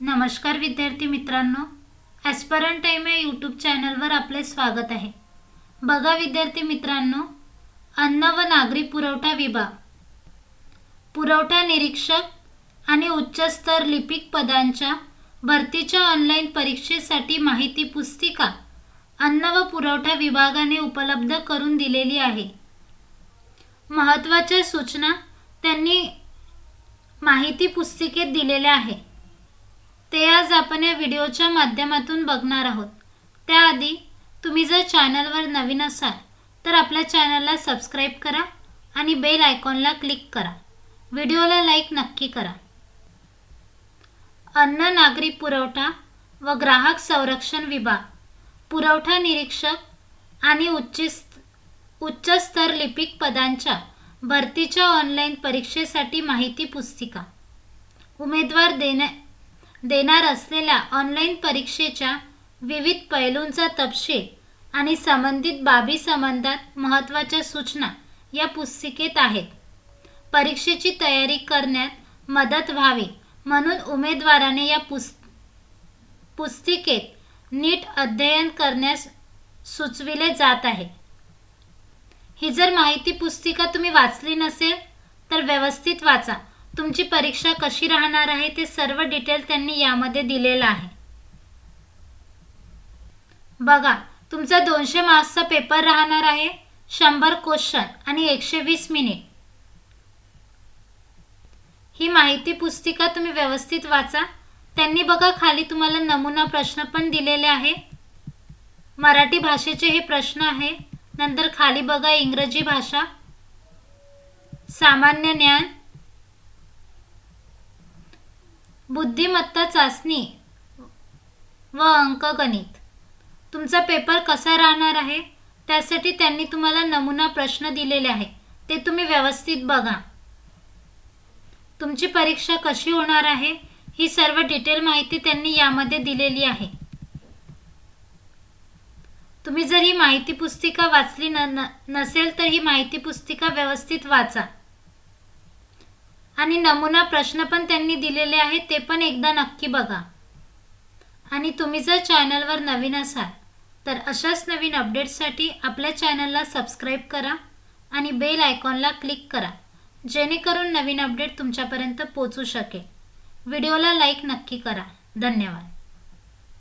नमस्कार विद्यार्थी मित्रांनो ॲस्परंट टाईम या यूट्यूब चॅनलवर आपले स्वागत आहे. बघा विद्यार्थी मित्रांनो अन्न व नागरी पुरवठा विभाग. पुरवठा निरीक्षक आणि उच्च स्तर लिपिक पदांच्या भरतीच्या ऑनलाईन परीक्षेसाठी माहिती पुस्तिका अन्न व पुरवठा विभागाने उपलब्ध करून दिलेली आहे. महत्त्वाच्या सूचना त्यांनी माहिती पुस्तिकेत दिलेल्या आहे ते आज आपण या व्हिडिओच्या माध्यमातून बघणार आहोत. त्याआधी तुम्ही जर चॅनलवर नवीन असाल तर आपल्या चॅनलला सबस्क्राईब करा आणि बेल आयकॉनला क्लिक करा. व्हिडिओला लाईक नक्की करा. अन्न नागरी पुरवठा व ग्राहक संरक्षण विभाग पुरवठा निरीक्षक आणि उच्च उच्चस्तर लिपिक पदांच्या भरतीच्या ऑनलाईन परीक्षेसाठी माहिती पुस्तिका. उमेदवार देण्या देणार असलेल्या ऑनलाईन परीक्षेच्या विविध पैलूंचा तपशील आणि संबंधित बाबी संबंधात महत्त्वाच्या सूचना या पुस्तिकेत आहेत. परीक्षेची तयारी करण्यात मदत व्हावी म्हणून उमेदवाराने या पुस् पुस्तिकेत नीट अध्ययन करण्यास सुचविले जात आहे. ही जर माहिती पुस्तिका तुम्ही वाचली नसेल तर व्यवस्थित वाचा. तुमची परीक्षा कशी राहणार आहे ते सर्व डिटेल त्यांनी यामध्ये दिलेलं आहे. बघा तुमचा दोनशे मार्क्सचा पेपर राहणार आहे शंभर क्वेश्चन आणि एकशे वीस मिनिट ही माहिती पुस्तिका तुम्ही व्यवस्थित वाचा. त्यांनी बघा खाली तुम्हाला नमुना प्रश्न पण दिलेले आहे. मराठी भाषेचे हे प्रश्न आहे. नंतर खाली बघा इंग्रजी भाषा. सामान्य ज्ञान बुद्धिमत्ता चाचणी व अंकगणित तुमचा पेपर कसा राहणार आहे? त्यासाठी त्यांनी तुम्हाला नमुना प्रश्न दिलेले आहे ते तुम्ही व्यवस्थित बघा. तुमची परीक्षा कशी होणार आहे? ही सर्व डिटेल माहिती त्यांनी यामध्ये दिलेली आहे. तुम्ही जर ही माहिती पुस्तिका वाचली न नसेल तर ही माहिती पुस्तिका व्यवस्थित वाचा. आणि नमुना प्रश्न पण त्यांनी दिलेले आहेत ते पण एकदा नक्की बघा. आणि तुम्ही जर चॅनलवर नवीन असाल तर अशाच नवीन अपडेट्ससाठी आपल्या चॅनलला सबस्क्राईब करा आणि बेल आयकॉनला क्लिक करा जेणेकरून नवीन अपडेट तुमच्यापर्यंत पोचू शकेल. व्हिडिओला लाईक नक्की करा. धन्यवाद.